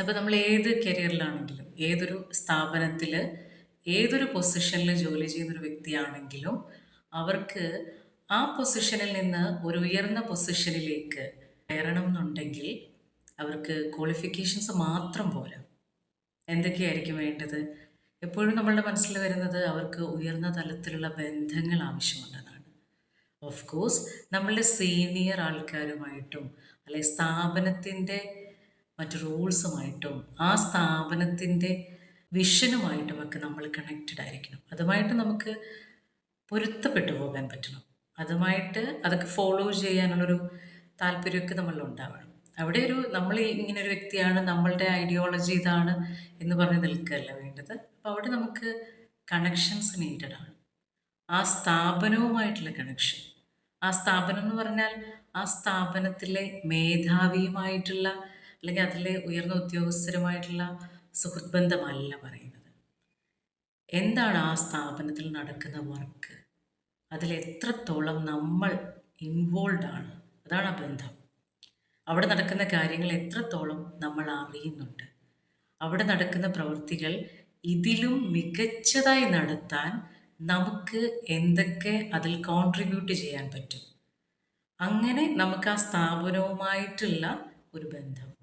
അപ്പോൾ നമ്മൾ ഏത് കരിയറിലാണെങ്കിലും ഏതൊരു സ്ഥാപനത്തിൽ ഏതൊരു പൊസിഷനിൽ ജോലി ചെയ്യുന്നൊരു വ്യക്തിയാണെങ്കിലും അവർക്ക് ആ പൊസിഷനിൽ നിന്ന് ഒരു ഉയർന്ന പൊസിഷനിലേക്ക് കയറണം എന്നുണ്ടെങ്കിൽ അവർക്ക് ക്വാളിഫിക്കേഷൻസ് മാത്രം പോരാ. എന്തൊക്കെയായിരിക്കും വേണ്ടത്? എപ്പോഴും നമ്മളുടെ മനസ്സിൽ വരുന്നത് അവർക്ക് ഉയർന്ന തലത്തിലുള്ള ബന്ധങ്ങൾ ആവശ്യമുണ്ടെന്നാണ് ഓഫ് കോഴ്സ് നമ്മളുടെ സീനിയർ ആൾക്കാരുമായിട്ടും അല്ലെ സ്ഥാപനത്തിന്റെ മറ്റ് റൂൾസുമായിട്ടും ആ സ്ഥാപനത്തിന്റെ വിഷനുമായിട്ടും ഒക്കെ നമ്മൾ കണക്റ്റഡ് ആയിരിക്കണം. അതുമായിട്ട് നമുക്ക് പൊരുത്തപ്പെട്ടു പോകാൻ പറ്റണം. അതുമായിട്ട് അതൊക്കെ ഫോളോ ചെയ്യാനുള്ളൊരു താല്പര്യമൊക്കെ നമ്മളിൽ ഉണ്ടാവണം. അവിടെ ഒരു നമ്മൾ ഇങ്ങനെ ഒരു വ്യക്തിയാണ് നമ്മളുടെ ഐഡിയോളജി ഇതാണ് എന്ന് പറഞ്ഞ് നിൽക്കുകയല്ല വേണ്ടത്. അപ്പോൾ അവിടെ നമുക്ക് കണക്ഷൻസ് നീഡഡ് ആണ്. ആ സ്ഥാപനവുമായിട്ടുള്ള കണക്ഷൻ ആ സ്ഥാപനം എന്ന് പറഞ്ഞാൽ ആ സ്ഥാപനത്തിലെ മേധാവിയുമായിട്ടുള്ള അല്ലെങ്കിൽ അതിലെ ഉയർന്ന ഉദ്യോഗസ്ഥരുമായിട്ടുള്ള സുഹൃത്ത് ബന്ധമല്ല പറയുന്നത്. എന്താണ് ആ സ്ഥാപനത്തിൽ നടക്കുന്ന വർക്ക് അതിൽ എത്രത്തോളം നമ്മൾ ഇൻവോൾവ് ആണ്? അതാണ് ആ ബന്ധം. അവിടെ നടക്കുന്ന കാര്യങ്ങൾ എത്രത്തോളം നമ്മൾ അറിയുന്നുണ്ട്? അവിടെ നടക്കുന്ന പ്രവൃത്തികൾ ഇതിലും മികച്ചതായി നടത്താൻ നമുക്ക് എന്തൊക്കെ അതിൽ കോൺട്രിബ്യൂട്ട് ചെയ്യാൻ പറ്റും? അങ്ങനെ നമുക്ക് ആ സ്ഥാപനവുമായിട്ടുള്ള ഒരു ബന്ധം.